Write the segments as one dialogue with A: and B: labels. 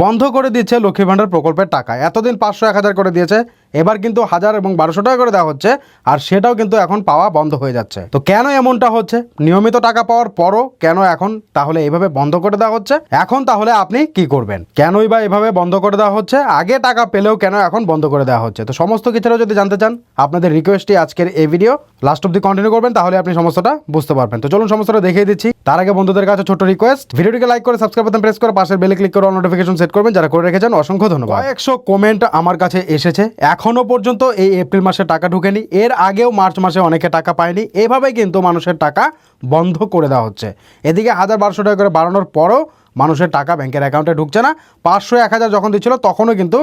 A: বন্ধ করে দিচ্ছে লক্ষ্মী ভাণ্ডার প্রকল্পের টাকা। এতদিন পাঁচশো এক হাজার করে দিয়েছে। এবার কিন্তু হাজার এবং বারোশো টাকা করে দেওয়া হচ্ছে, আর সেটাও কিন্তু এখন পাওয়া বন্ধ হয়ে যাচ্ছে। তো কেন এমনটা হচ্ছে? নিয়মিত টাকা পাওয়ার পরও কেন এখন তাহলে এইভাবে বন্ধ করে দেওয়া হচ্ছে? এখন তাহলে আপনি কি করবেন? কেনই বা এভাবে বন্ধ করে দেওয়া হচ্ছে? আগে টাকা পেলেও কেন এখন বন্ধ করে দেওয়া হচ্ছে? তো সমস্ত কিছুটা যদি জানতে চান, আপনাদের রিকোয়েস্টই আজকের এই ভিডিও লাস্ট অব্দি কন্টিনিউ করবেন, তাহলে আপনি সমস্তটা বুঝতে পারবেন। তো চলুন সমস্তটা দেখিয়ে দিচ্ছি। তার আগে বন্ধুদের কাছে ছোট রিকোয়েস্ট ভিডিওটিকে লাইক করে সাবস্ক্রাইব বাটন প্রেস করে পাশের বেলে ক্লিক করে নোটিফিকেশন সেট করবেন। যারা করে রেখেছেন, অসংখ্য ধন্যবাদ। একশো কমেন্ট আমার কাছে এসেছে। এখনও পর্যন্ত এই এপ্রিল মাসে টাকা ঢুকেনি। এর আগেও মার্চ মাসে অনেকে টাকা পায়নি। এভাবে কিন্তু মানুষের টাকা বন্ধ করে দেওয়া হচ্ছে। এদিকে হাজার বারোশো টাকা করে বাড়ানোর পরও মানুষের টাকা ব্যাংকের অ্যাকাউন্টে ঢুকছে না। পাঁচশো, এক হাজার যখন দিচ্ছিল, তখনও কিন্তু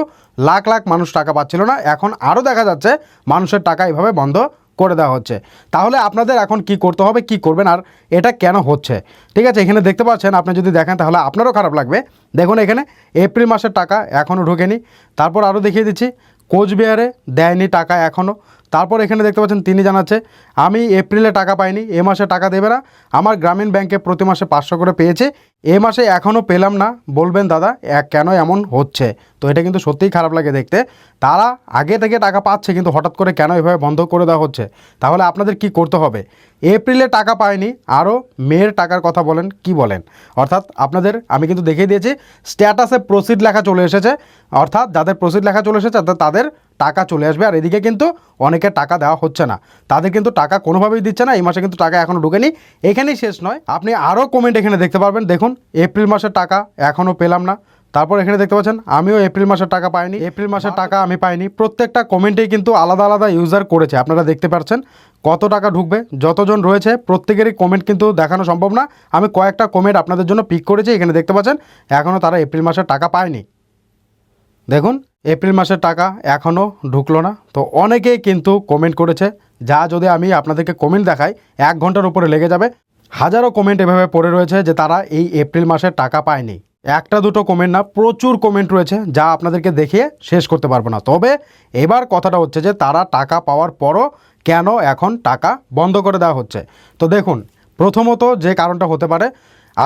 A: লাখ লাখ মানুষ টাকা পাচ্ছিল না। এখন আরও দেখা যাচ্ছে মানুষের টাকা এভাবে বন্ধ করে দেওয়া হচ্ছে। তাহলে আপনাদের এখন কি করতে হবে, কি করবেন, আর এটা কেন হচ্ছে? ঠিক আছে, এখানে দেখতে পাচ্ছেন, আপনি যদি দেখেন, তাহলে আপনারও খারাপ লাগবে। দেখুন এখানে এপ্রিল মাসের টাকা এখনও ঢোকেনি। তারপর আরও দেখিয়ে দিচ্ছি কোচবিহারে দেয়নি টাকা এখনও তারপর এখানে দেখতে পাচ্ছেন তিনি জানাচ্ছে, আমি এপ্রিলে টাকা পাইনি, এ মাসে টাকা দেবে না, আমার গ্রামীণ ব্যাংকে প্রতি মাসে পাঁচশো করে পেয়েছে, এ মাসে এখনও পেলাম না। বলবেন, দাদা কেন এমন হচ্ছে? তো এটা কিন্তু সত্যিই খারাপ লাগে দেখতে। তারা আগে থেকে টাকা পাচ্ছে, কিন্তু হঠাৎ করে কেন এভাবে বন্ধ করে দেওয়া হচ্ছে? তাহলে আপনাদের কি করতে হবে? এপ্রিলে টাকা পায়নি আরও মেয়ের টাকার কথা বলেন, কি বলেন? অর্থাৎ আপনাদের, আমি কিন্তু দেখিয়ে দিয়েছি স্ট্যাটাসে প্রসিড লেখা চলে এসেছে, অর্থাৎ যাদের প্রসিড লেখা চলে এসেছে তাদের- টাকা চলে আসবে। আর এদিকে কিন্তু অনেকে টাকা দেওয়া হচ্ছে না। তাদের কিন্তু টাকা কোনোভাবেই দিচ্ছে না। এই মাসে কিন্তু টাকা এখনও ঢুকেনি। এখানেই শেষ নয়। আপনি আরও কমেন্ট এখানে দেখতে পারবেন। দেখুন, এপ্রিল মাসের টাকা এখনও পেলাম না। তারপর এখানে দেখতে পাচ্ছেন, আমিও এপ্রিল মাসের টাকা পাইনি। এপ্রিল মাসের টাকা আমি পাইনি। প্রত্যেকটা কমেন্টেই কিন্তু আলাদা আলাদা ইউজার করেছে। আপনারা দেখতে পাচ্ছেন কত টাকা ঢুকবে, যতজন রয়েছে, প্রত্যেকেরই কমেন্ট কিন্তু দেখানো সম্ভব না। আমি কয়েকটা কমেন্ট আপনাদের জন্য পিক করেছি। এখানে দেখতে পাচ্ছেন এখনও তারা এপ্রিল মাসের টাকা পায়নি। দেখুন এপ্রিল মাসের টাকা এখনও ঢুকলো না। তো অনেকেই কিন্তু কমেন্ট করেছে, যা যদি আমি আপনাদেরকে কমেন্ট দেখাই, এক ঘণ্টার উপরে লেগে যাবে। হাজারো কমেন্ট এভাবে পড়ে রয়েছে যে তারা এই এপ্রিল মাসের টাকা পায়নি। একটা দুটো কমেন্ট না, প্রচুর কমেন্ট রয়েছে যা আপনাদেরকে দেখিয়ে শেষ করতে পারব না। তবে এবার কথাটা হচ্ছে যে তারা টাকা পাওয়ার পরও কেন এখন টাকা বন্ধ করে দেওয়া হচ্ছে? তো দেখুন, প্রথমত যে কারণটা হতে পারে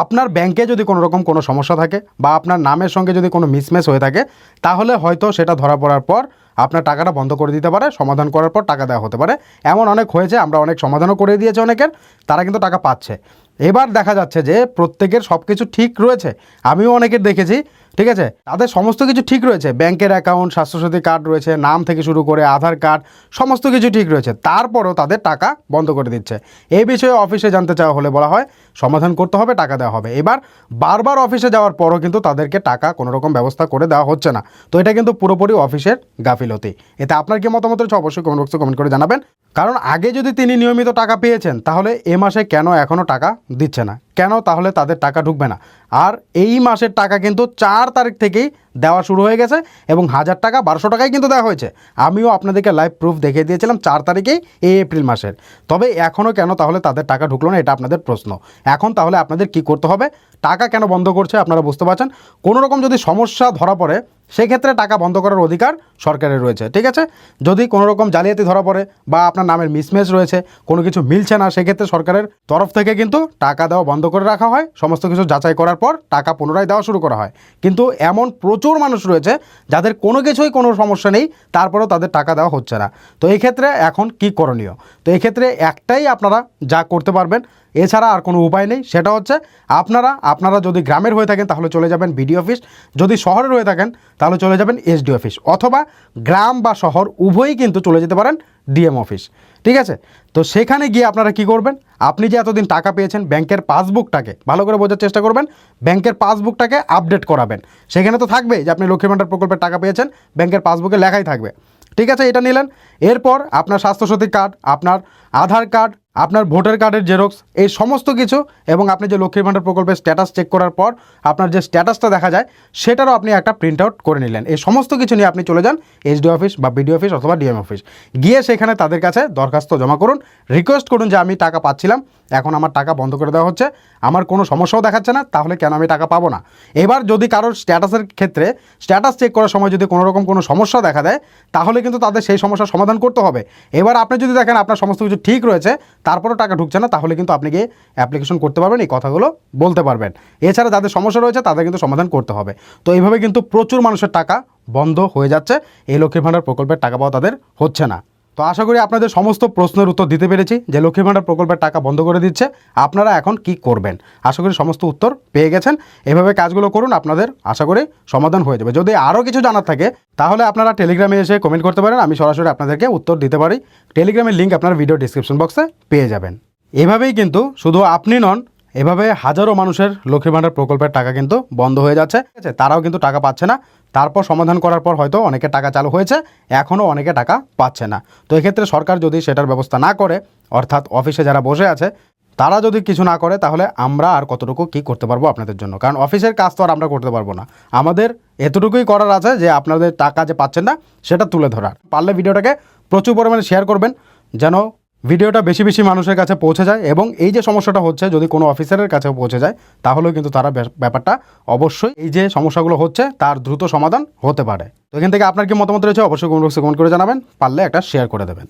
A: আপনার ব্যাংকে যদি কোনো রকম কোনো সমস্যা থাকে বা আপনার নামের সঙ্গে যদি কোনো মিসম্যাচ হয়ে থাকে, তাহলে হয়তো সেটা ধরা পড়ার পর আপনার টাকাটা বন্ধ করে দিতে পারে, সমাধান করার পর টাকা দেওয়া হতে পারে। এমন অনেক হয়েছে, আমরা অনেক সমাধানও করে দিয়েছি অনেকের, তারা কিন্তু টাকা পাচ্ছে। এবার দেখা যাচ্ছে যে প্রত্যেকের সব কিছু ঠিক রয়েছে। আমিও অনেকের দেখেছি ঠিক আছে? তাদের সমস্ত কিছু ঠিক রয়েছে। ব্যাংকের অ্যাকাউন্ট স্বাস্থ্যসাথী কার্ড রয়েছে, নাম থেকে শুরু করে আধার কার্ড সমস্ত কিছু ঠিক রয়েছে। তারপরও তাদের টাকা বন্ধ করে দিচ্ছে। এই বিষয়ে অফিসে জানতে চাওয়া হলে বলা হয়, সমাধান করতে হবে, টাকা দেওয়া হবে। এবার বারবার অফিসে যাওয়ার পরও কিন্তু তাদেরকে টাকা কোনো রকম ব্যবস্থা করে দেওয়া হচ্ছে না। তো এটা কিন্তু পুরোপুরি অফিসের গাফিলতি। এতে আপনার কি মতামত রয়েছে অবশ্যই কমেন্ট বক্সে কমেন্ট করে জানাবেন। কারণ আগে যদি তিনি নিয়মিত টাকা পেয়েছেন, তাহলে এ মাসে কেন এখনও টাকা দিচ্ছে না? কেন? তাহলে তাদের টাকা ঢুকবে না। আর এই মাসের টাকা কিন্তু চার তারিখ থেকেই দেওয়া শুরু হয়ে গেছে এবং হাজার টাকা, বারোশো টাকায় কিন্তু দেওয়া হয়েছে। আমিও আপনাদেরকে লাইভ প্রুফ দেখিয়ে দিয়েছিলাম চার তারিখেই এই এপ্রিল মাসের। তবে এখনও কেন তাহলে তাদের টাকা ঢুকলো না, এটা আপনাদের প্রশ্ন। এখন তাহলে আপনাদের কি করতে হবে? টাকা কেন বন্ধ করছে আপনারা বুঝতে পারছেন? কোনো রকম যদি সমস্যা ধরা পড়ে সেক্ষেত্রে টাকা বন্ধ করার অধিকার সরকারের রয়েছে, ঠিক আছে? যদি কোনো রকম জালিয়াতি ধরা পড়ে বা আপনার নামের মিসম্যাচ রয়েছে, কোনো কিছু মিলছে না, সেক্ষেত্রে সরকারের তরফ থেকে কিন্তু টাকা দেওয়া বন্ধ করে রাখা হয়। সমস্ত কিছু যাচাই করার পর টাকা পুনরায় দেওয়া শুরু করা হয়। কিন্তু এমন প্রচুর মানুষ রয়েছে যাদের কোনো কিছুই কোনো সমস্যা নেই, তারপরেও তাদের টাকা দেওয়া হচ্ছে না। তো এই ক্ষেত্রে এখন কি করণীয়? তো এই ক্ষেত্রে একটাই আপনারা যা করতে পারবেন, এছাড়া আর কোনো উপায় নেই, সেটা হচ্ছে আপনারা আপনারা যদি গ্রামের হয়ে থাকেন তাহলে চলে যাবেন বিডি অফিস। যদি শহরের হয়ে থাকেন তাহলে চলে যাবেন এসডি অফিস অথবা গ্রাম বা শহর, উভয়ই কিন্তু চলে যেতে পারেন ডিএম অফিস। ঠিক আছে? তো সেখানে গিয়ে আপনারা কি করবেন? আপনি যে এতদিন টাকা পেয়েছেন, ব্যাংকের পাসবুকটাকে, ভালো করে বোঝার চেষ্টা করবেন, ব্যাংকের পাসবুকটাকে আপডেট করাবেন। সেখানে তো থাকবে যে আপনি লক্ষ্মী ভাণ্ডার প্রকল্পের টাকা পেয়েছেন, ব্যাংকের পাসবুকে লেখাই থাকবে। ঠিক আছে? এটা নিলেন। এরপর আপনার স্বাস্থ্যসাথী কার্ড, আপনার আধার কার্ড, আপনার ভোটার কার্ডের জেরক্স, এই সমস্ত কিছু এবং আপনি যে লক্ষ্মীর ভাণ্ডার প্রকল্পের স্ট্যাটাস চেক করার পর আপনার যে স্ট্যাটাসটা দেখা যায়, সেটারও আপনি একটা প্রিন্ট আউট করে নিলেন। এই সমস্ত কিছু নিয়ে আপনি চলে যান এসডি অফিস বা বিডি অফিস অথবা ডিএম অফিস গিয়ে সেখানে তাদের কাছে দরখাস্ত জমা করুন। রিকোয়েস্ট করুন যে, আমি টাকা পাচ্ছিলাম, এখন আমার টাকা বন্ধ করে দেওয়া হচ্ছে। আমার কোনো সমস্যাও দেখাচ্ছে না, তাহলে কেন আমি টাকা পাবো না? এবার যদি কারোর স্ট্যাটাসের ক্ষেত্রে স্ট্যাটাস চেক করার সময় যদি কোনো রকম কোনো সমস্যা দেখা দেয়, তাহলে কিন্তু তাদের সেই সমস্যার সমাধান করতে হবে। এবার আপনি যদি দেখেন আপনার সমস্ত কিছু ঠিক রয়েছে, তারপরও টাকা ঢুকছে না, তাহলে কিন্তু আপনি গিয়ে অ্যাপ্লিকেশন করতে পারবেন, এই কথাগুলো বলতে পারবেন। এছাড়া যাদের সমস্যা রয়েছে, তাদের কিন্তু সমাধান করতে হবে। তো এইভাবে কিন্তু প্রচুর মানুষের টাকা বন্ধ হয়ে যাচ্ছে, এই লক্ষ্মীর ভাণ্ডার প্রকল্পের টাকা পাওয়া তাদের হচ্ছে না। তো আশা করি আপনাদের সমস্ত প্রশ্নের উত্তর দিতে পেরেছি যে লক্ষ্মীর ভাণ্ডার প্রকল্পের টাকা বন্ধ করে দিচ্ছে। আপনারা এখন কি করবেন? আশা করি সমস্ত উত্তর পেয়ে গেছেন। এভাবে কাজগুলো করুন, আপনাদের আশা করি সমাধান হয়ে যাবে। যদি আরও কিছু জানার থাকে, তাহলে আপনারা টেলিগ্রামে এসে কমেন্ট করতে পারেন। আমি সরাসরি আপনাদেরকে উত্তর দিতে পারি। টেলিগ্রামের লিঙ্ক আপনার ভিডিও ডিসক্রিপশন বক্সে পেয়ে যাবেন। এভাবেই কিন্তু শুধু আপনি নন এভাবে হাজারো মানুষের লক্ষ্মী ভাণ্ডার প্রকল্পের টাকা কিন্তু বন্ধ হয়ে যাচ্ছে। ঠিক আছে? তারাও কিন্তু টাকা পাচ্ছে না। তারপর সমাধান করার পর হয়তো অনেকে টাকা চালু হয়েছে, এখনও অনেকে টাকা পাচ্ছে না। তো এক্ষেত্রে সরকার যদি সেটার ব্যবস্থা না করে, অর্থাৎ অফিসে যারা বসে আছে, তারা যদি কিছু না করে, তাহলে আমরা আর কতটুকু কি করতে পারব আপনাদের জন্য? কারণ অফিসের কাজ তো আর আমরা করতে পারব না। আমাদের এতটুকুই করার আছে যে আপনাদের টাকা যে পাচ্ছেন না, সেটা তুলে ধরার। পারলে ভিডিওটাকে প্রচুর পরিমাণে শেয়ার করবেন, যেন ভিডিওটা বেশি বেশি মানুষের কাছে পৌঁছে যায় এবং এই যে সমস্যাটা হচ্ছে, যদি কোনো অফিসারের কাছে পৌঁছে যায়, তাহলেও কিন্তু তারা ব্যাপারটা অবশ্যই এই যে সমস্যাগুলো হচ্ছে, তার দ্রুত সমাধান হতে পারে। তো এখান থেকে আপনার কি মতামত রয়েছে, অবশ্যই কমেন্ট বক্সে কমেন্ট করে জানাবেন, পারলে একটা শেয়ার করে দেবেন।